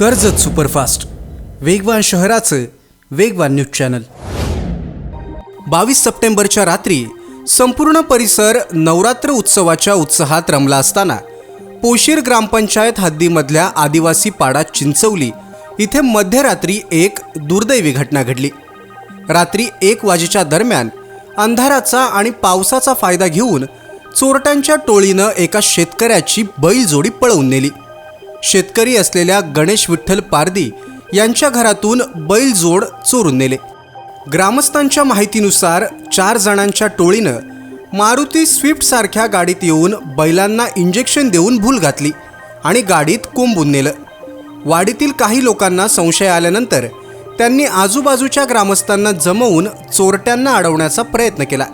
Karjat superfast. वेगवान शहराचं वेगवान न्यूज चॅनल. बावीस सप्टेंबरच्या रात्री संपूर्ण परिसर नवरात्र उत्सवाच्या उत्साहात रमला असताना पोशीर ग्रामपंचायत हद्दीमधल्या आदिवासी पाडा चिंचवली इथे मध्यरात्री एक दुर्दैवी घटना घडली. रात्री एक वाजेच्या दरम्यान अंधाराचा आणि पावसाचा फायदा घेऊन चोरट्यांच्या टोळीनं एका शेतकऱ्याची बैलजोडी पळवून नेली. शेतकरी असलेल्या गणेश विठ्ठल पारदी यांच्या घरातून बैलजोड चोरून नेले. ग्रामस्थांच्या माहितीनुसार चार जणांच्या टोळीनं मारुती स्विफ्ट सारख्या गाडीत येऊन बैलांना इंजेक्शन देऊन भूल घातली आणि गाडीत कोंबून नेलं. वाडीतील काही लोकांना संशय आल्यानंतर त्यांनी आजूबाजूच्या ग्रामस्थांना जमवून चोरट्यांना अडवण्याचा प्रयत्न केला.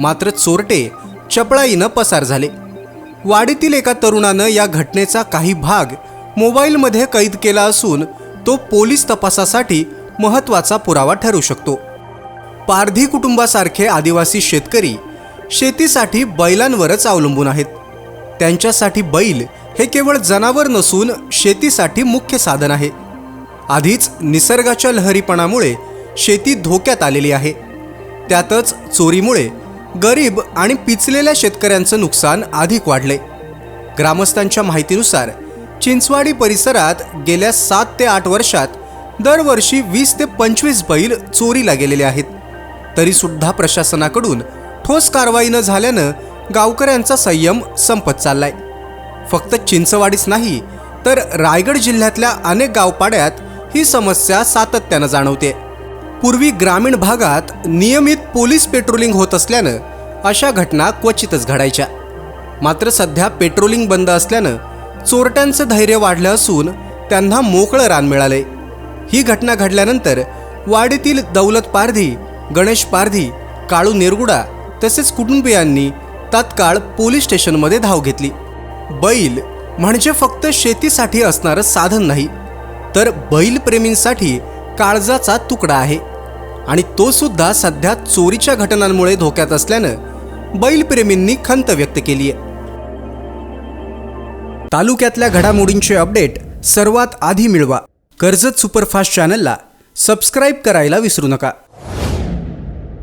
मात्र चोरटे चपळाईनं पसार झाले. वाडीतील एका तरुणानं या घटनेचा काही भाग मोबाईलमध्ये कैद केला असून तो पोलीस तपासासाठी महत्त्वाचा पुरावा ठरू शकतो. पारधी कुटुंबासारखे आदिवासी शेतकरी शेतीसाठी बैलांवरच अवलंबून आहेत. त्यांच्यासाठी बैल हे केवळ जनावर नसून शेतीसाठी मुख्य साधन आहे. आधीच निसर्गाच्या लहरीपणामुळे शेती धोक्यात आलेली आहे. त्यातच चोरीमुळे गरीब आणि पिचलेल्या शेतकऱ्यांचं नुकसान अधिक वाढले. ग्रामस्थांच्या माहितीनुसार चिंचवाडी परिसरात गेल्या सात ते आठ वर्षात दरवर्षी वीस ते पंचवीस बैल चोरीला गेलेले आहेत. तरीसुद्धा प्रशासनाकडून ठोस कारवाई न झाल्यानं गावकऱ्यांचा संयम संपत चाललाय. फक्त चिंचवाडीच नाही तर रायगड जिल्ह्यातल्या अनेक गावपाड्यात ही समस्या सातत्यानं जाणवते पूर्वी ग्रामीण भागात नियमित पोलीस पेट्रोलिंग होत असल्यानं अशा घटना क्वचितच घडायच्या. मात्र सध्या पेट्रोलिंग बंद असल्यानं चोरट्यांचं धैर्य वाढलं असून त्यांना मोकळं रान मिळालंय. ही घटना घडल्यानंतर वाडीतील दौलत पारधी गणेश पारधी काळू नेरगुडा तसेच कुटुंबियांनी तात्काळ पोलीस स्टेशनमध्ये धाव घेतली. बैल म्हणजे फक्त शेतीसाठी असणारं साधन नाही तर बैलप्रेमींसाठी काळजाचा तुकडा आहे. आणि तो सुद्धा सध्या चोरीच्या घटनांमुळे धोक्यात असल्यानं बैलप्रेमींनी खंत व्यक्त केली आहे. तालुक्यातल्या घडामोडींचे अपडेट सर्वात आधी मिळवा. कर्जत सुपरफास्ट चॅनलला सबस्क्राईब करायला विसरू नका.